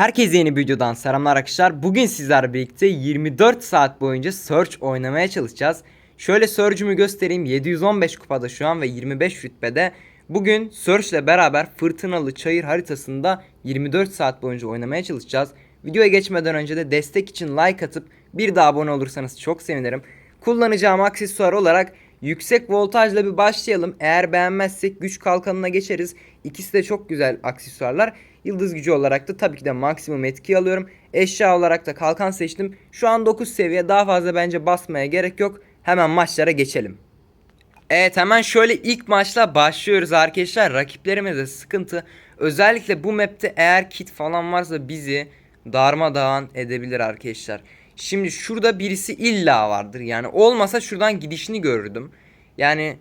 Herkese yeni bir videodan selamlar arkadaşlar. Bugün sizlerle birlikte 24 saat boyunca Search oynamaya çalışacağız. Şöyle Search'ümü göstereyim. 715 kupada şu an ve 25 rütbede. Bugün Search ile beraber fırtınalı çayır haritasında 24 saat boyunca oynamaya çalışacağız. Videoya geçmeden önce de destek için like atıp bir daha abone olursanız çok sevinirim. Kullanacağım aksesuar olarak yüksek voltajla bir başlayalım. Eğer beğenmezsek güç kalkanına geçeriz. İkisi de çok güzel aksesuarlar. Yıldız gücü olarak da tabii ki de maksimum etki alıyorum. Eşya olarak da kalkan seçtim. Şu an 9 seviye daha fazla bence basmaya gerek yok. Hemen maçlara geçelim. Evet hemen şöyle ilk maçla başlıyoruz arkadaşlar. Rakiplerimize sıkıntı. Özellikle bu map'te eğer kit falan varsa bizi darmadağın edebilir arkadaşlar. Şimdi şurada birisi illa vardır. Yani olmasa şuradan gidişini görürdüm. Yani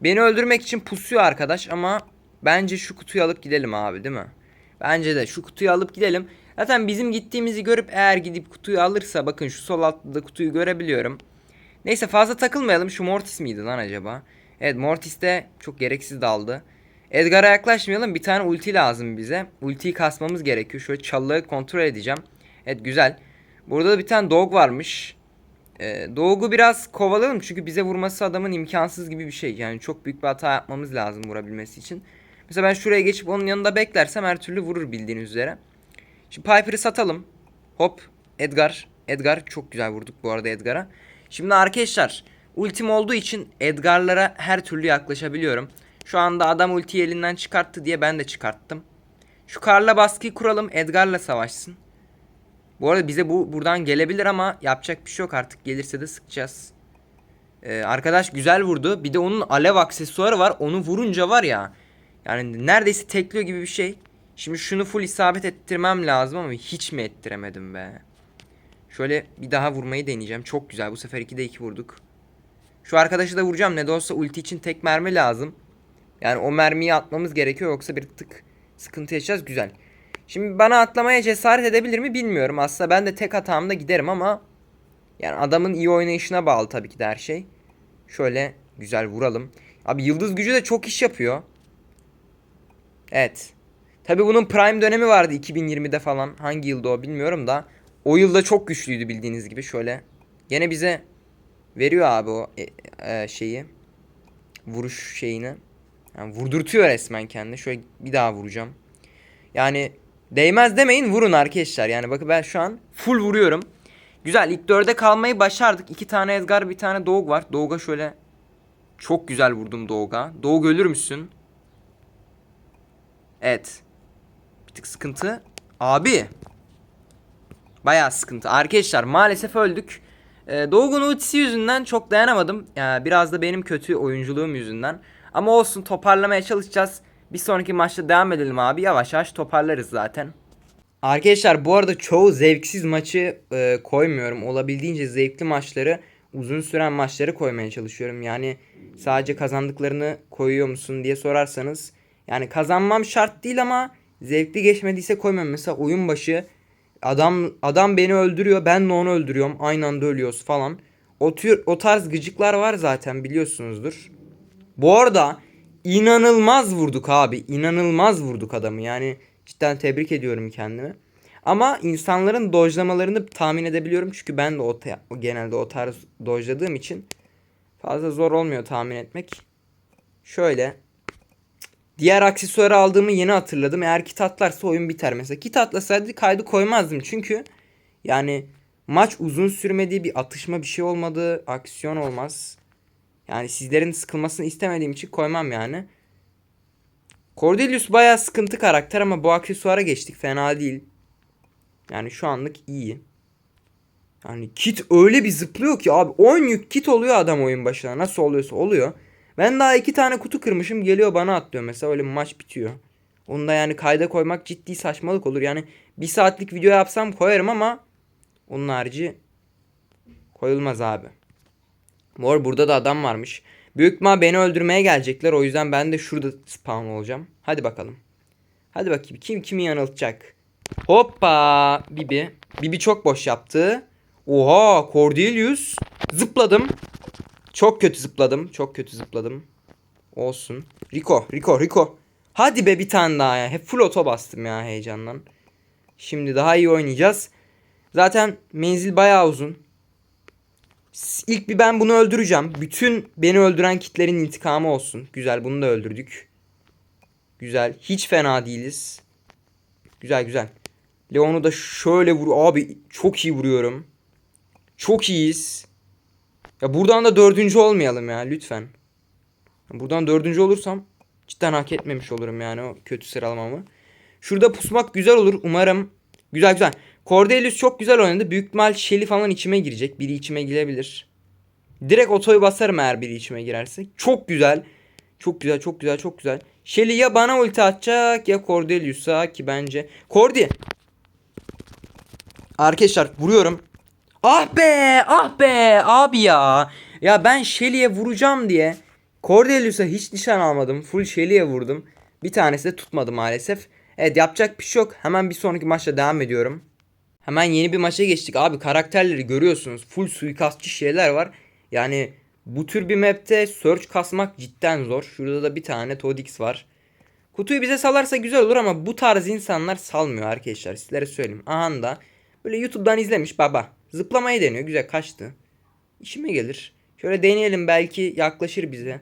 beni öldürmek için pusuyor arkadaş ama bence şu kutuyu alıp gidelim abi değil mi? Bence de şu kutuyu alıp gidelim. Zaten bizim gittiğimizi görüp eğer gidip kutuyu alırsa bakın şu sol altta da kutuyu görebiliyorum. Neyse fazla takılmayalım. Şu Mortis miydi lan acaba? Evet Mortis de çok gereksiz daldı. Edgar'a yaklaşmayalım. Bir tane ulti lazım bize. Ultiyi kasmamız gerekiyor. Şöyle çalıları kontrol edeceğim. Evet güzel. Burada da bir tane dog varmış. Ee, Dog'u biraz kovalayalım çünkü bize vurması adamın imkansız gibi bir şey. Yani çok büyük bir hata yapmamız lazım vurabilmesi için. Mesela ben şuraya geçip onun yanında beklersem her türlü vurur bildiğiniz üzere. Şimdi Piper'ı satalım. Hop Edgar. Edgar çok güzel vurduk bu arada Edgar'a. Şimdi arkadaşlar ultim olduğu için Edgar'lara her türlü yaklaşabiliyorum. Şu anda adam ultiyi elinden çıkarttı diye ben de çıkarttım. Şu karla baskıyı kuralım Edgar'la savaşsın. Bu arada bize bu buradan gelebilir ama yapacak bir şey yok artık gelirse de sıkacağız. Ee, arkadaş güzel vurdu. Bir de onun alev aksesuarı var. Onu vurunca var ya. Yani neredeyse tekliyor gibi bir şey. Şimdi şunu full isabet ettirmem lazım ama hiç mi ettiremedim be. Şöyle bir daha vurmayı deneyeceğim. Çok güzel. Bu sefer 2'de 2 vurduk. Şu arkadaşı da vuracağım. Ne de olsa ulti için tek mermi lazım. Yani o mermiyi atmamız gerekiyor yoksa bir tık sıkıntı yaşayacağız. Güzel. Şimdi bana atlamaya cesaret edebilir mi bilmiyorum. Aslında ben de tek hatamda giderim ama yani adamın iyi oynayışına bağlı tabii ki de her şey. Şöyle güzel vuralım. Abi yıldız gücü de çok iş yapıyor. Evet. Tabii bunun prime dönemi vardı 2020'de falan. Hangi yılda o bilmiyorum da. O yılda çok güçlüydü bildiğiniz gibi şöyle. Gene bize veriyor abi o e, e, şeyi. Vuruş şeyini. Yani vurdurtuyor resmen kendini. Şöyle bir daha vuracağım. Yani değmez demeyin vurun arkadaşlar. Yani bakın ben şu an full vuruyorum. Güzel ilk dörde kalmayı başardık. İki tane Edgar bir tane Dog var. Dog'a şöyle çok güzel vurdum Dog'a. Dog ölür müsün? Evet. Bir tık sıkıntı. Abi. Bayağı sıkıntı. Arkadaşlar maalesef öldük. Ee, Doğu'nun ultisi yüzünden çok dayanamadım. Yani biraz da benim kötü oyunculuğum yüzünden. Ama olsun toparlamaya çalışacağız. Bir sonraki maçta devam edelim abi. Yavaş yavaş toparlarız zaten. Arkadaşlar bu arada çoğu zevksiz maçı e, koymuyorum. Olabildiğince zevkli maçları, uzun süren maçları koymaya çalışıyorum. Yani sadece kazandıklarını koyuyor musun diye sorarsanız. Yani kazanmam şart değil ama zevkli geçmediyse koymam. Mesela oyun başı adam adam beni öldürüyor, ben de onu öldürüyorum. Aynı anda ölüyoruz falan. O tür o tarz gıcıklar var zaten biliyorsunuzdur. Bu arada inanılmaz vurduk abi. İnanılmaz vurduk adamı. Yani cidden tebrik ediyorum kendimi. Ama insanların dojlamalarını tahmin edebiliyorum. Çünkü ben de o genelde o tarz dojladığım için fazla zor olmuyor tahmin etmek. Şöyle. Diğer aksesuarı aldığımı yeni hatırladım. Eğer kit atlarsa oyun biter. Mesela kit atlasaydı kaydı koymazdım. Çünkü yani maç uzun sürmediği bir atışma bir şey olmadı. Aksiyon olmaz. Yani sizlerin sıkılmasını istemediğim için koymam yani. Cordelius bayağı sıkıntı karakter ama bu aksesuara geçtik. Fena değil. Yani şu anlık iyi. Yani kit öyle bir zıplıyor ki abi 10 yük kit oluyor adam oyun başına. Nasıl oluyorsa oluyor. Ben daha iki tane kutu kırmışım geliyor bana atlıyor mesela öyle maç bitiyor. Onu da yani kayda koymak ciddi saçmalık olur. Yani bir saatlik video yapsam koyarım ama onun harici koyulmaz abi. Mor burada da adam varmış. Büyük ihtimal beni öldürmeye gelecekler. O yüzden ben de şurada spawn olacağım. Hadi bakalım. Hadi bakayım kim kimi yanıltacak. Hoppa. Bibi. Bibi çok boş yaptı. Oha Cordelius. Zıpladım. Çok kötü zıpladım. Çok kötü zıpladım. Olsun. Rico. Rico. Rico. Hadi be bir tane daha ya. Hep full oto bastım ya heyecandan. Şimdi daha iyi oynayacağız. Zaten menzil bayağı uzun. İlk bir ben bunu öldüreceğim. Bütün beni öldüren kitlerin intikamı olsun. Güzel bunu da öldürdük. Güzel. Hiç fena değiliz. Güzel güzel. Leon'u da şöyle vur. Abi çok iyi vuruyorum. Çok iyiyiz. Ya buradan da dördüncü olmayalım ya lütfen. Buradan dördüncü olursam cidden hak etmemiş olurum yani o kötü sıralamamı. Şurada pusmak güzel olur. Umarım güzel güzel. Cordelius çok güzel oynadı. Büyük ihtimal Shelly falan içime girecek. Biri içime girebilir. Direkt otoyu basarım eğer biri içime girerse. Çok güzel. Çok güzel, çok güzel, çok güzel. Shelly ya bana ulti atacak ya Cordelius'a ki bence. Cordy. Arkadaşlar vuruyorum. Ah be, ah be abi ya. Ya ben Shelly'e vuracağım diye Cordelius'a hiç nişan almadım. Full Shelly'e vurdum. Bir tanesi de tutmadı maalesef. Evet yapacak bir şey yok. Hemen bir sonraki maçla devam ediyorum. Hemen yeni bir maça geçtik. Abi karakterleri görüyorsunuz. Full suikastçı şeyler var. Yani bu tür bir map'te search kasmak cidden zor. Şurada da bir tane Todix var. Kutuyu bize salarsa güzel olur ama bu tarz insanlar salmıyor arkadaşlar. Sizlere söyleyeyim. Aha da böyle YouTube'dan izlemiş baba. Zıplamayı deniyor. Güzel kaçtı. İşime gelir. Şöyle deneyelim belki yaklaşır bize.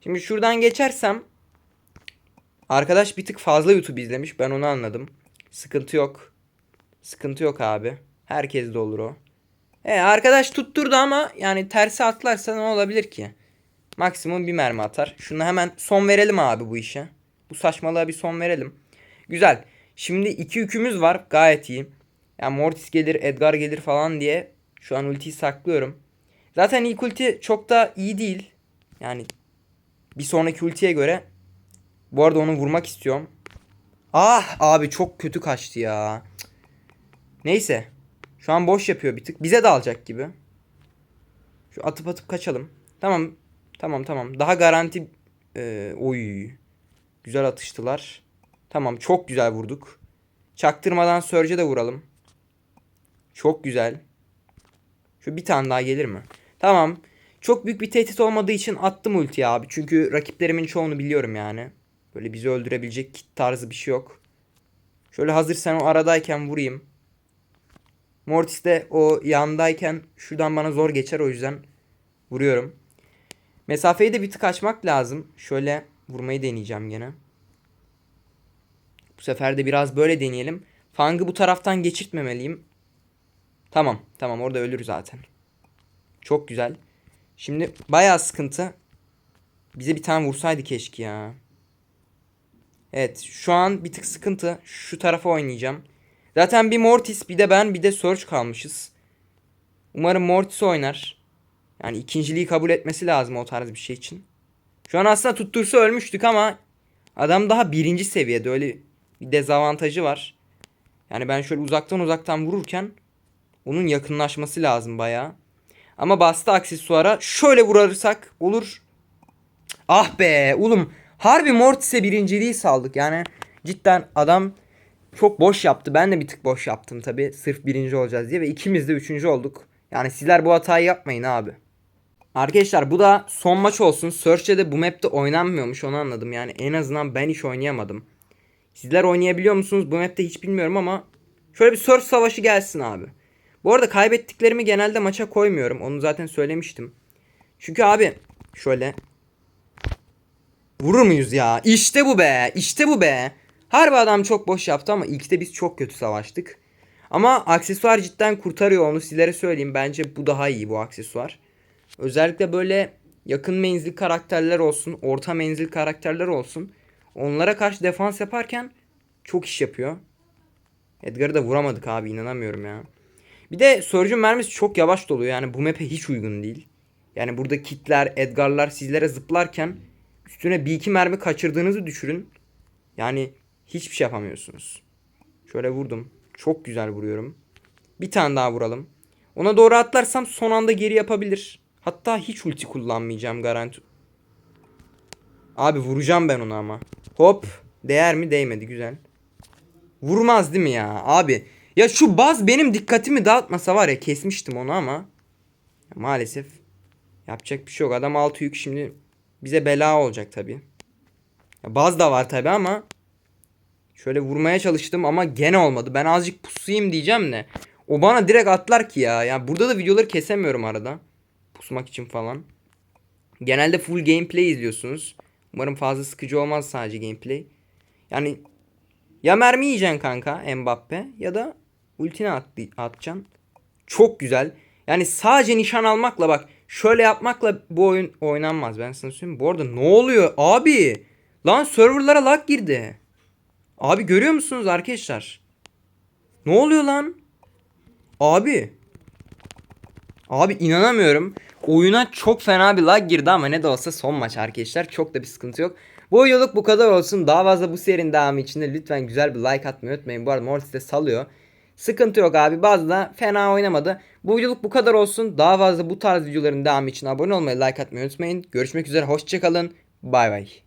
Şimdi şuradan geçersem Arkadaş bir tık fazla YouTube izlemiş. Ben onu anladım. Sıkıntı yok. Sıkıntı yok abi. Herkes de olur o. E arkadaş tutturdu ama yani tersi atlarsa ne olabilir ki? Maksimum bir mermi atar. Şunu hemen son verelim abi bu işe. Bu saçmalığa bir son verelim. Güzel. Şimdi iki yükümüz var. Gayet iyi. Yani Mortis gelir, Edgar gelir falan diye şu an ultiyi saklıyorum. Zaten ilk ulti çok da iyi değil. Yani bir sonraki ultiye göre bu arada onu vurmak istiyorum. Ah abi çok kötü kaçtı ya. Neyse. Şu an boş yapıyor bir tık. Bize de alacak gibi. Şu atıp atıp kaçalım. Tamam. Tamam tamam. Daha garanti. Ee, oy. Güzel atıştılar. Tamam çok güzel vurduk. Çaktırmadan Surge'e de vuralım. Çok güzel. Şu bir tane daha gelir mi? Tamam. Çok büyük bir tehdit olmadığı için attım ultiyi abi. Çünkü rakiplerimin çoğunu biliyorum yani. Böyle bizi öldürebilecek kit tarzı bir şey yok. Şöyle hazır sen o aradayken vurayım. Mortis de o yandayken şuradan bana zor geçer o yüzden vuruyorum. Mesafeyi de bir tık açmak lazım. Şöyle vurmayı deneyeceğim gene. Bu sefer de biraz böyle deneyelim. Fang'ı bu taraftan geçirtmemeliyim. Tamam tamam orada ölür zaten. Çok güzel. Şimdi bayağı sıkıntı. Bize bir tane vursaydı keşke ya. Evet şu an bir tık sıkıntı. Şu tarafa oynayacağım. Zaten bir Mortis bir de ben bir de Surge kalmışız. Umarım Mortis oynar. Yani ikinciliği kabul etmesi lazım o tarz bir şey için. Şu an aslında tuttursa ölmüştük ama adam daha birinci seviyede öyle bir dezavantajı var. Yani ben şöyle uzaktan uzaktan vururken onun yakınlaşması lazım bayağı. Ama bastı aksesuara şöyle vurarsak olur. Ah be oğlum harbi Mortis'e birinciliği saldık yani cidden adam çok boş yaptı. Ben de bir tık boş yaptım tabi sırf birinci olacağız diye ve ikimiz de üçüncü olduk. Yani sizler bu hatayı yapmayın abi. Arkadaşlar bu da son maç olsun. Search'e de bu map'te oynanmıyormuş onu anladım. Yani en azından ben hiç oynayamadım. Sizler oynayabiliyor musunuz bu map'te hiç bilmiyorum ama şöyle bir Search savaşı gelsin abi. Bu arada kaybettiklerimi genelde maça koymuyorum. Onu zaten söylemiştim. Çünkü abi şöyle Vurur muyuz ya? İşte bu be. İşte bu be. Harbi adam çok boş yaptı ama ilkte biz çok kötü savaştık. Ama aksesuar cidden kurtarıyor onu sizlere söyleyeyim. Bence bu daha iyi bu aksesuar. Özellikle böyle yakın menzil karakterler olsun, orta menzil karakterler olsun. Onlara karşı defans yaparken çok iş yapıyor. Edgar'ı da vuramadık abi inanamıyorum ya. Bir de Surge'un mermisi çok yavaş doluyor. Yani bu map'e hiç uygun değil. Yani burada kitler, Edgar'lar sizlere zıplarken üstüne bir iki mermi kaçırdığınızı düşürün. Yani hiçbir şey yapamıyorsunuz. Şöyle vurdum. Çok güzel vuruyorum. Bir tane daha vuralım. Ona doğru atlarsam son anda geri yapabilir. Hatta hiç ulti kullanmayacağım garanti. Abi vuracağım ben onu ama. Hop. Değer mi? Değmedi. Güzel. Vurmaz değil mi ya? Abi. Ya şu baz benim dikkatimi dağıtmasa var ya kesmiştim onu ama. Maalesef. Yapacak bir şey yok. Adam altı yük şimdi bize bela olacak tabi. Baz da var tabi ama Şöyle vurmaya çalıştım ama gene olmadı. Ben azıcık pusuyum diyeceğim de. O bana direkt atlar ki ya. Yani burada da videoları kesemiyorum arada. Pusmak için falan. Genelde full gameplay izliyorsunuz. Umarım fazla sıkıcı olmaz sadece gameplay. Yani ya mermi yiyeceksin kanka Mbappe ya da ultini at, atacaksın. Çok güzel. Yani sadece nişan almakla bak şöyle yapmakla bu oyun oynanmaz. Ben sana söyleyeyim. Bu arada ne oluyor abi? Lan serverlara lag girdi. Abi görüyor musunuz arkadaşlar? Ne oluyor lan? Abi. Abi inanamıyorum. Oyuna çok fena bir lag girdi ama ne de olsa son maç arkadaşlar. Çok da bir sıkıntı yok. Bu videoluk bu kadar olsun. Daha fazla bu serinin devamı için de lütfen güzel bir like atmayı unutmayın. Bu arada Mortis de salıyor. Sıkıntı yok abi. Bazı da fena oynamadı. Bu videoluk bu kadar olsun. Daha fazla bu tarz videoların devamı için abone olmayı, like atmayı unutmayın. Görüşmek üzere. Hoşçakalın. Bay bay.